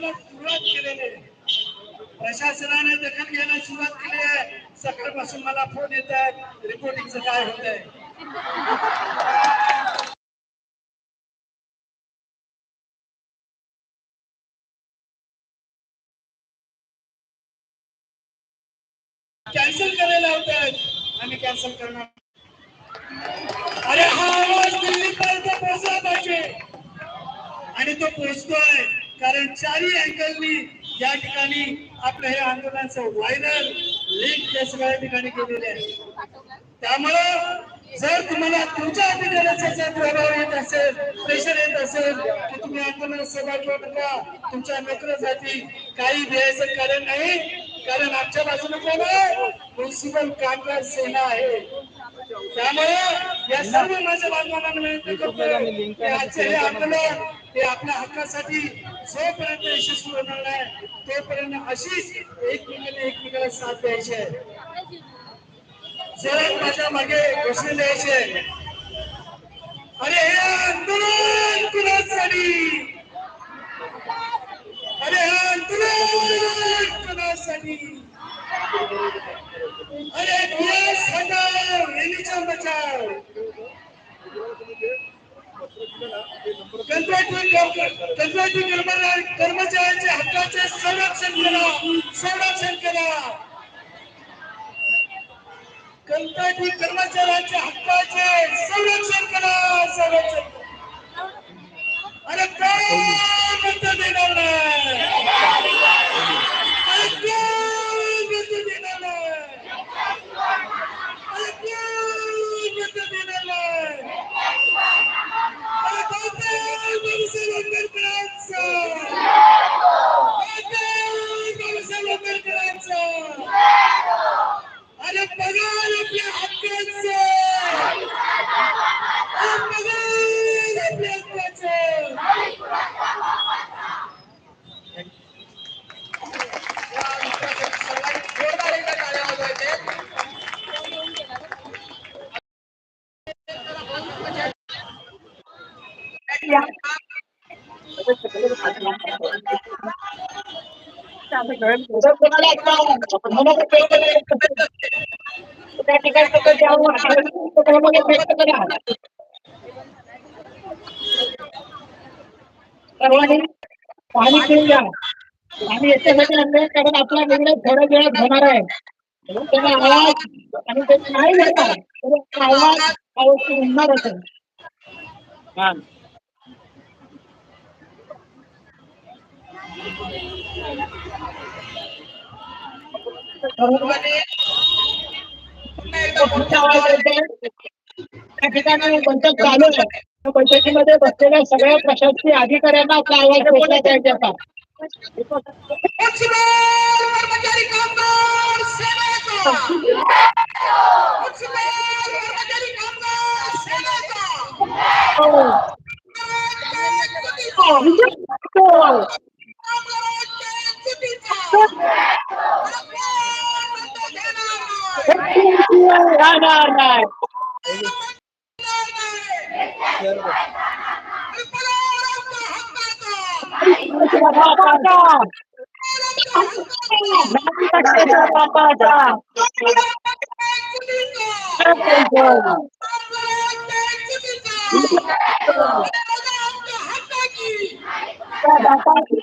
घ्यायला सुरुवात केलेली आहे. प्रशासनाने दखल घ्यायला सुरुवात केली आहे. सकाळपासून मला फोन येत आहेत. रिपोर्टिंगचं काय होत आहे? कॅन्सल करायला होत आहेत. आम्ही कॅन्सल करणार अरे हा आवाज दिल्लीपर्यंत पोहोचला पाहिजे. आणि तो पोहोचतोय. कारण चारही अँगलनी या ठिकाणी आपलं हे आंदोलनाचं व्हायरल लिंक या सगळ्या ठिकाणी केलेले आहे. त्यामुळं जर तुम्हाला तुमच्या जर प्रभाव येत असेल प्रेशर येत असेल की तुम्ही आंदोलनात सहभागी होऊ नका तुमच्या मित्र जाती काही द्यायचं कारण नाही कारण आमच्या बाजूने कोण आहे? म्युन्सिपल कामगार सेना आहे. त्यामुळे या सर्व माझ्या बांधवांना विनंती आजचे हे आंदोलन ते आपल्या हक्कासाठी जोपर्यंत यशस्वी होणार नाही तोपर्यंत अशीच एकमेकांना एकमेकाला साथ द्यायची आहे. जर माझ्या मागे घोषणा द्यायची आहे. अरे हे आंदोलन कुणासाठी? अरे हे आंदोलन कुणासाठी? अरे दिवस हटाओ रेलीचा बचाव कंत्राटी कर्मचाऱ्यांच्या हक्काचे संरक्षण करा. संरक्षण करा. कंत्राटी कर्मचाऱ्यांच्या हक्काचे संरक्षण करा. संरक्षण अरे Blessings. सर्वांनी पाणी पिऊन घ्या आणि याच्यासाठी आणलंय कारण आपला निर्णय थोड्या वेळात होणार आहे म्हणून त्याला आवाज आणि ते नाही घेणार तर आवाज अवश्य होणार असेल हा. सर्वांनी मोठा आवाज येतोय. त्या ठिकाणी बैठक चालू आहे? त्या बैठकीमध्ये बसलेल्या सगळ्या प्रशासकीय अधिकाऱ्यांना आपला आवाज पोहोचला कामगार सेनेचा हो. Terima kasih.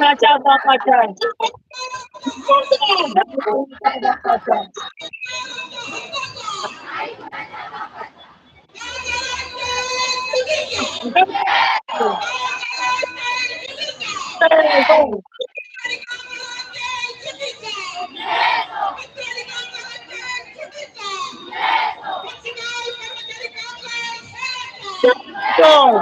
kaca kaca. Go.